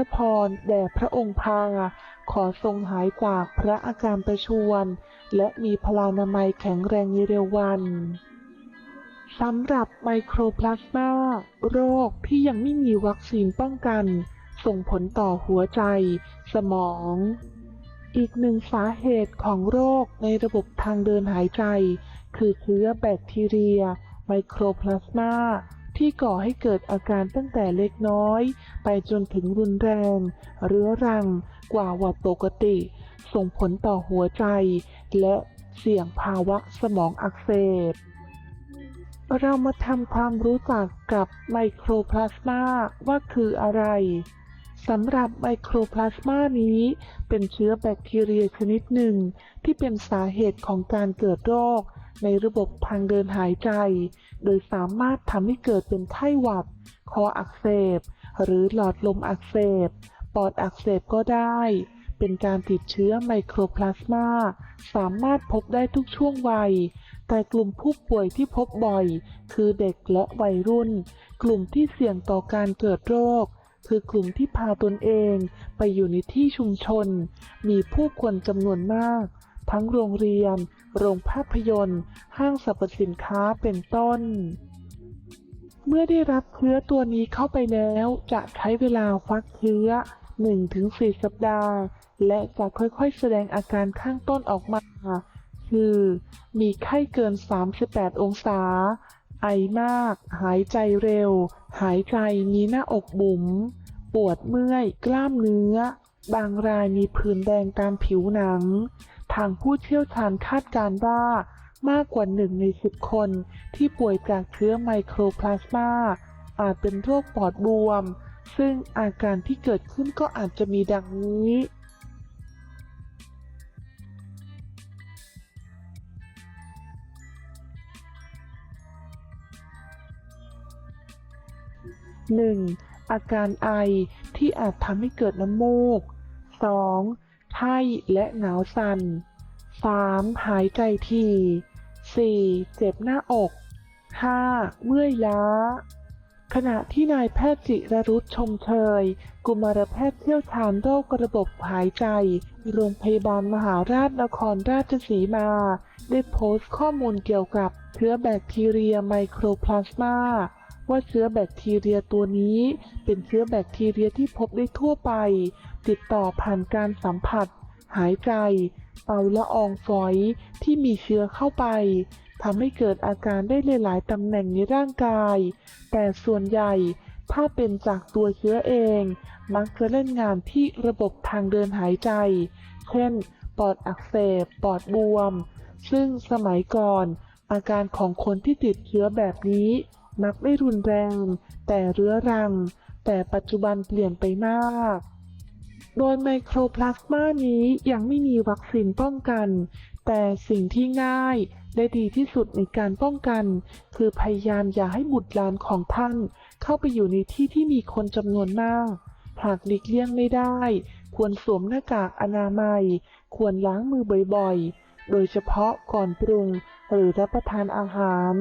พระพรแด่พระองค์พา ขอทรงหายจากพระอาการประชวรและมีพลานามัยแข็งแรงในเร็ววันสำหรับไมโครพลาสมาโรคที่ยังไม่มีวัคซีนป้องกัน ส่งผลต่อหัวใจ สมอง อีกหนึ่งสาเหตุของโรคในระบบทางเดินหายใจ คือเชื้อแบคทีเรีย ไมโครพลาสมา ที่ก่อให้เกิดอาการตั้งแต่เล็กน้อย ไปจนถึงรุนแรง เรื้อรังกว่าวัดปกติ ส่งผลต่อหัวใจ และเสี่ยงภาวะสมองอักเสบ เรามาทำความรู้จักกับไมโครพลาสมาว่าคืออะไรสำหรับไมโครพลาสมานี้เป็นเชื้อแบคทีเรียชนิดหนึ่ง ที่เป็นสาเหตุของการเกิดโรค ในระบบทางเดินหายใจ โดยสามารถทำให้เกิดเป็นไข้หวัด คออักเสบ หรือหลอดลมอักเสบ ปอดอักเสบก็ได้ เป็นการติดเชื้อไมโครพลาสมา สามารถพบได้ทุกช่วงวัย แต่กลุ่มผู้ป่วยที่พบบ่อย คือเด็กและวัยรุ่น กลุ่มที่เสี่ยงต่อการเกิดโรคคือกลุ่มที่พาตนเองไปอยู่ในที่ชุมชน มีผู้คนจำนวนมาก ทั้งโรงเรียน โรงภาพยนตร์ ห้างสรรพสินค้าเป็นต้น เมื่อได้รับเชื้อตัวนี้เข้าไปแล้ว จะใช้เวลาฟักเชื้อ 1-4 สัปดาห์ และจะค่อยๆแสดงอาการข้างต้นออกมา คือ มีไข้เกิน 38 องศา ไอมาก หายใจเร็ว หายใจมีหน้าอกบุ๋ม ปวดเมื่อย กล้ามเนื้อ บางรายมีผื่นแดงตามผิวหนัง ทางผู้เชี่ยวชาญคาดการว่ามากกว่าหนึ่งในสิบคนที่ป่วยจากเชื้อไมโครพลาสมา อาจเป็นโรคปอดบวม ซึ่งอาการที่เกิดขึ้นก็อาจจะมีดังนี้ 1. อาการไอที่อาจทำให้เกิดน้ำมูก 2. ไข้และหนาวสัน่น 3. หายใจที 4. เจ็บหน้าอก 5. เมื่อยล้า ขณะที่นายแพทย์จิรรุตชมเชย กุมารแพทย์เชี่ยวชาญโรคระบบหายใจ โรงพยาบาลมหาราชนครราชสีมา ได้โพสต์ข้อมูลเกี่ยวกับเชื้อแบคทีเรียไมโครพลาสมา ว่าเชื้อแบคทีเรียตัวนี้ เป็นเชื้อแบคทีเรียที่พบได้ทั่วไป ติดต่อผ่านการสัมผัส หายใจ เป่าละอองฝอยที่มีเชื้อเข้าไปทำให้เกิดอาการได้หลายๆตำแหน่งในร่างกาย แต่ส่วนใหญ่ถ้าเป็นจากตัวเชื้อเอง มักจะเล่นงานที่ระบบทางเดินหายใจ เช่น ปอดอักเสบ ปอดบวม ซึ่งสมัยก่อน อาการของคนที่ติดเชื้อแบบนี้ มักไม่รุนแรง แต่เรื้อรัง แต่ปัจจุบันเปลี่ยนไปมาก โดยไมโครพลาสมานี้ยังไม่มีวัคซีนป้องกัน แต่สิ่งที่ง่ายและดีที่สุดในการป้องกัน คือพยายามอย่าให้บุตรหลานของท่าน เข้าไปอยู่ในที่ที่มีคนจำนวนมาก หากหลีกเลี่ยงไม่ได้ ควรสวมหน้ากากอนามัย ควรล้างมือบ่อยๆ โดยเฉพาะก่อนปรุงหรือรับประทานอาหาร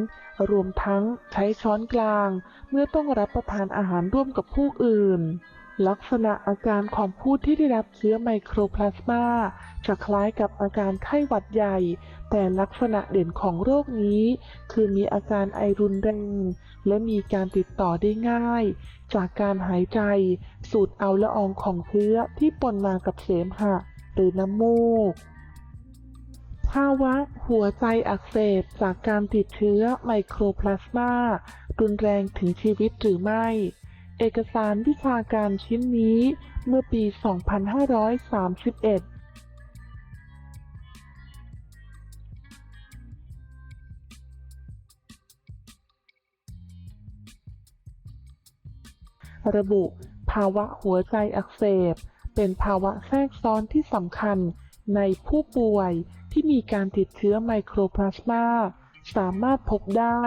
รวมทั้งใช้ช้อนกลาง เมื่อต้องรับประทานอาหารร่วมกับผู้อื่น ลักษณะอาการของผู้ที่ได้รับเชื้อไมโครพลาสมาจะคล้ายกับอาการไข้หวัดใหญ่ แต่ลักษณะเด่นของโรคนี้ คือมีอาการไอรุนแรงและมีการติดต่อได้ง่าย จากการหายใจ สูดเอาละอองของเชื้อที่ปนมากับเสมหะ หรือน้ำมูก ภาวะหัวใจอักเสบจากการติดเชื้อไมโครพลาสมารุนแรงถึงชีวิตหรือไม่ เอกสารวิชาการชิ้นนี้เมื่อปี 2531ระบุ ภาวะหัวใจอักเสบ เป็นภาวะแทรกซ้อนที่สำคัญในผู้ป่วย ที่มีการติดเชื้อไมโครพลาสมาสามารถพบได้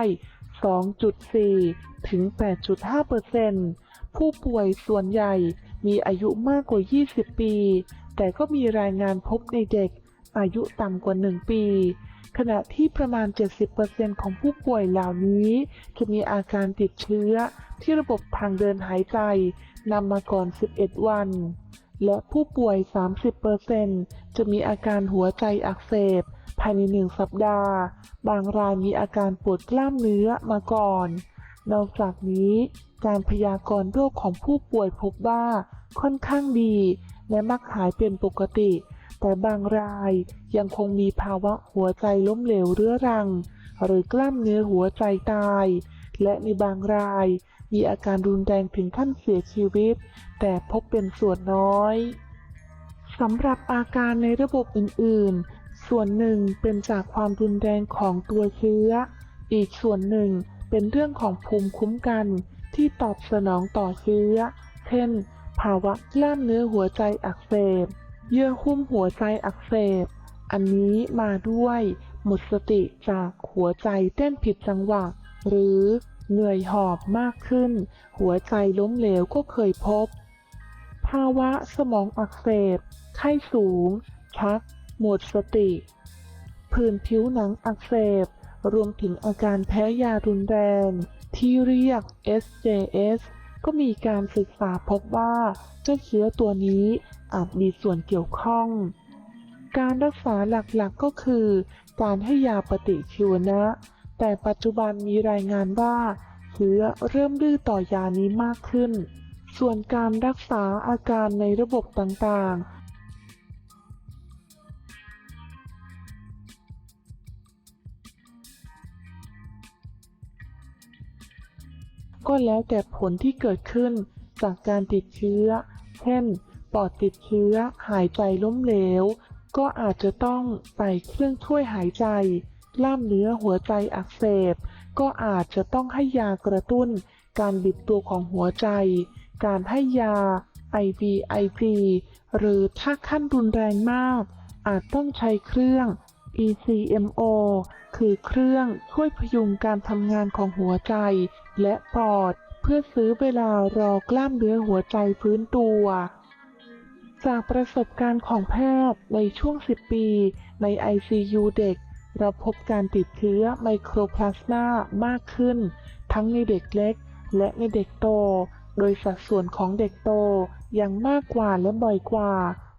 2.4 ถึง 8.5เปอร์เซ็นต์ผู้ป่วยส่วนใหญ่มีอายุมากกว่า 20 ปี แต่ก็มีรายงานพบในเด็กอายุต่ำกว่า 1 ปี ขณะที่ประมาณ 70%ของผู้ป่วยเหล่านี้ จะมีอาการติดเชื้อที่ระบบทางเดินหายใจนำมาก่อน 11 วัน และผู้ป่วย 30%จะมีอาการหัวใจอักเสบ ภายในหนึ่งสัปดาห์ บางรายมีอาการปวดกล้ามเนื้อมาก่อน นอกจากนี้ การพยากรณ์โรคของผู้ป่วยพบว่าค่อนข้างดี และมักหายเป็นปกติ แต่บางรายยังคงมีภาวะหัวใจล้มเหลวเรื้อรัง หรือกล้ามเนื้อหัวใจตาย และในบางรายมีอาการรุนแรงถึงขั้นเสียชีวิต แต่พบเป็นส่วนน้อยสำหรับอาการในระบบอื่น ๆ ส่วนหนึ่งเป็นจากความรุนแรงของตัวเชื้อ อีกส่วนหนึ่งเป็นเรื่องของภูมิคุ้มกันที่ตอบสนองต่อเชื้อ เช่น ภาวะกล้ามเนื้อหัวใจอักเสบ เยื่อหุ้มหัวใจอักเสบ อันนี้มาด้วยหมดสติจากหัวใจเต้นผิดจังหวะ หรือเหนื่อยหอบมากขึ้น หัวใจล้มเหลวก็เคยพบ ภาวะสมองอักเสบ ไข้สูง ชัก หมดสติ ผื่นผิวหนังอักเสบ รวมถึงอาการแพ้ยารุนแรง ที่เรียก SJS ก็มีการศึกษาพบว่าเจ้าเชื้อตัวนี้อาจมีส่วนเกี่ยวข้อง การรักษาหลักๆก็คือ การให้ยาปฏิชีวนะ แต่ปัจจุบันมีรายงานว่าเชื้อเริ่มดื้อต่อยานี้มากขึ้น ส่วนการรักษาอาการในระบบต่างๆก็แล้วแต่ผลที่เกิดขึ้นจากการติดเชื้อ เช่น ปอดติดเชื้อ หายใจล้มเหลว ก็อาจจะต้องใส่เครื่องช่วยหายใจ กล้ามเนื้อหัวใจอักเสบ ก็อาจจะต้องให้ยากระตุ้น การบิดตัวของหัวใจ การให้ยา IVIG หรือถ้าขั้นรุนแรงมาก อาจต้องใช้เครื่อง ECMO คือเครื่องช่วยพยุงการทำงานของหัวใจ และปอด เพื่อซื้อเวลารอกล้ามเนื้อหัวใจฟื้นตัว จากประสบการณ์ของแพทย์ในช่วง 10 ปีใน ICU เด็ก เราพบการติดเชื้อไมโครพลาสมามากขึ้น ทั้งในเด็กเล็กและในเด็กโต โดยสัดส่วนของเด็กโตยังมากกว่าและบ่อยกว่า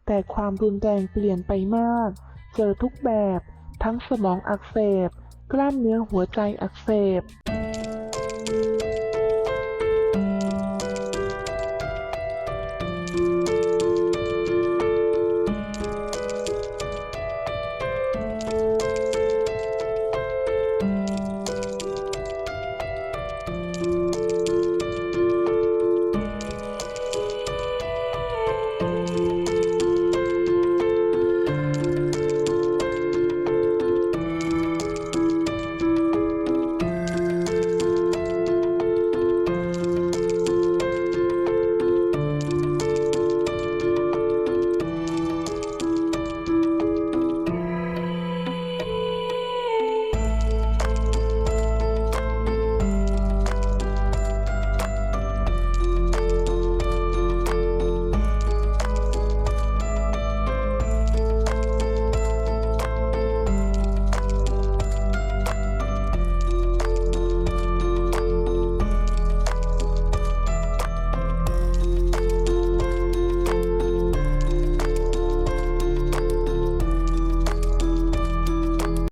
แต่ความรุนแรงเปลี่ยนไปมาก เจอทุกแบบ ทั้งสมองอักเสบ กล้ามเนื้อหัวใจอักเสบ